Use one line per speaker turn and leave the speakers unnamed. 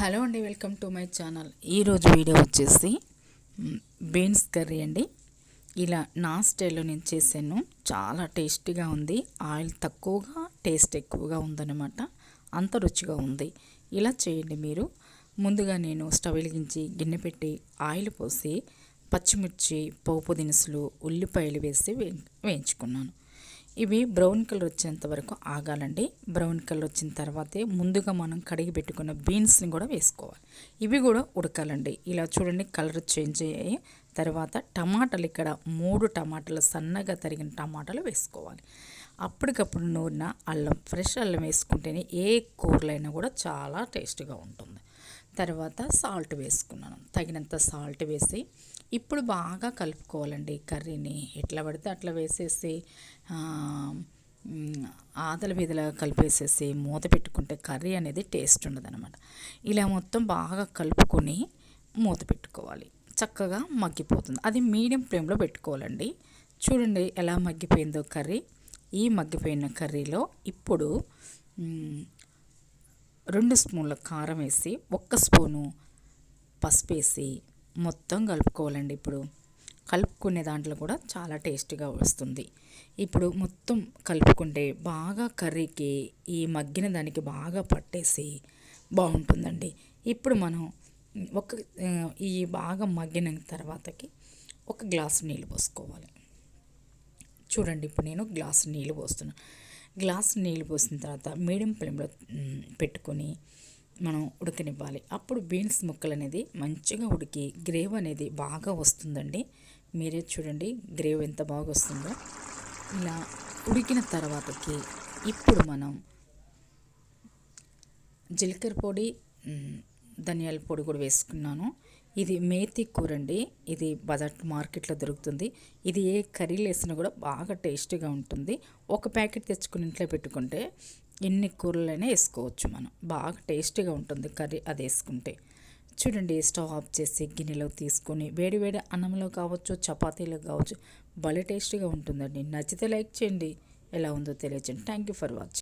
Hello అండి welcome to my channel. ఈరోజు video వచ్చేసి బీన్స్ కర్రీ అండి. ఇలా నా స్టైల్లో నేను చేశాను. చాలా టేస్టీగా ఉంది. ఆయిల్ తక్కువగా టేస్ట్ ఎక్కువగా ఉందన్నమాట. అంత రుచిగా ఉంది. ఇలా చేయండి మీరు. ముందుగా నేను స్టవ్ వెలిగించి గిన్నె పెట్టి ఆయిల్ పోసి పచ్చిమిర్చి పోపు దినుసులు ఉల్లిపాయలు వేసి వేయించుకున్నాను. ఇవి బ్రౌన్ కలర్ వచ్చేంత వరకు ఆగాలండి. బ్రౌన్ కలర్ వచ్చిన తర్వాతే ముందుగా మనం కడిగి పెట్టుకున్న బీన్స్ని కూడా వేసుకోవాలి. ఇవి కూడా ఉడకాలండి. ఇలా చూడండి కలర్ చేంజ్ అయ్యాయి. తర్వాత టమాటాలు ఇక్కడ మూడు టమాటాలు సన్నగా తరిగిన టమాటాలు వేసుకోవాలి. అప్పటికప్పుడు నూరిన అల్లం ఫ్రెష్ అల్లం వేసుకుంటేనే ఏ కూరలైనా కూడా చాలా టేస్ట్గా ఉంటుంది. తర్వాత సాల్ట్ వేసుకున్నాను. తగినంత సాల్ట్ వేసి ఇప్పుడు బాగా కలుపుకోవాలండి కర్రీని. ఎట్లా పడితే అట్లా వేసేసి ఆదల వీధిలాగా కలిపేసేసి మూత పెట్టుకుంటే కర్రీ అనేది టేస్ట్ ఉండదు అనమాట ఇలా మొత్తం బాగా కలుపుకొని మూత పెట్టుకోవాలి. చక్కగా మగ్గిపోతుంది. అది మీడియం ఫ్లేమ్లో పెట్టుకోవాలండి. చూడండి ఎలా మగ్గిపోయిందో కర్రీ. ఈ మగ్గిపోయిన కర్రీలో ఇప్పుడు రెండు స్పూన్ల కారం వేసి ఒక్క స్పూను పసుపు వేసి మొత్తం కలుపుకోవాలండి ఇప్పుడు. కలుపుకునే దాంట్లో కూడా చాలా టేస్టీగా వస్తుంది. ఇప్పుడు మొత్తం కలుపుకుంటే బాగా కర్రీకి ఈ మగ్గిన దానికి బాగా పట్టేసి బాగుంటుందండి. ఇప్పుడు మనం ఒక ఈ బాగా మగ్గిన తర్వాతకి ఒక గ్లాసు నీళ్ళు పోసుకోవాలి. చూడండి ఇప్పుడు నేను గ్లాసు నీళ్ళు పోస్తున్నాను గ్లాస్ నీళ్ళు పోసిన తర్వాత మీడియం ఫ్లేమ్లో పెట్టుకొని మనం ఉడకనివ్వాలి. అప్పుడు బీన్స్ ముక్కలు అనేది మంచిగా ఉడికి గ్రేవ్ అనేది బాగా వస్తుందండి. మీరే చూడండి గ్రేవ్ ఎంత బాగా వస్తుందో. ఇలా ఉడికిన తర్వాతకి ఇప్పుడు మనం జీలకర్ర పొడి ధనియాల పొడి కూడా వేసుకున్నాను. ఇది మేతి కూర అండి ఇది బజార్ మార్కెట్లో దొరుకుతుంది. ఇది ఏ కర్రీలు వేసినా కూడా బాగా టేస్టీగా ఉంటుంది. ఒక ప్యాకెట్ తెచ్చుకుని ఇంట్లో పెట్టుకుంటే ఎన్ని కూరలైనా వేసుకోవచ్చు మనం. బాగా టేస్టీగా ఉంటుంది కర్రీ అది వేసుకుంటే. చూడండి స్టవ్ ఆఫ్ చేసి గిన్నెలో తీసుకొని వేడి వేడి అన్నంలో కావచ్చు చపాతీలో కావచ్చు భలే టేస్టీగా ఉంటుందండి. నచ్చితే లైక్ చేయండి. ఎలా ఉందో తెలియచండి థ్యాంక్ యూ ఫర్ వాచింగ్.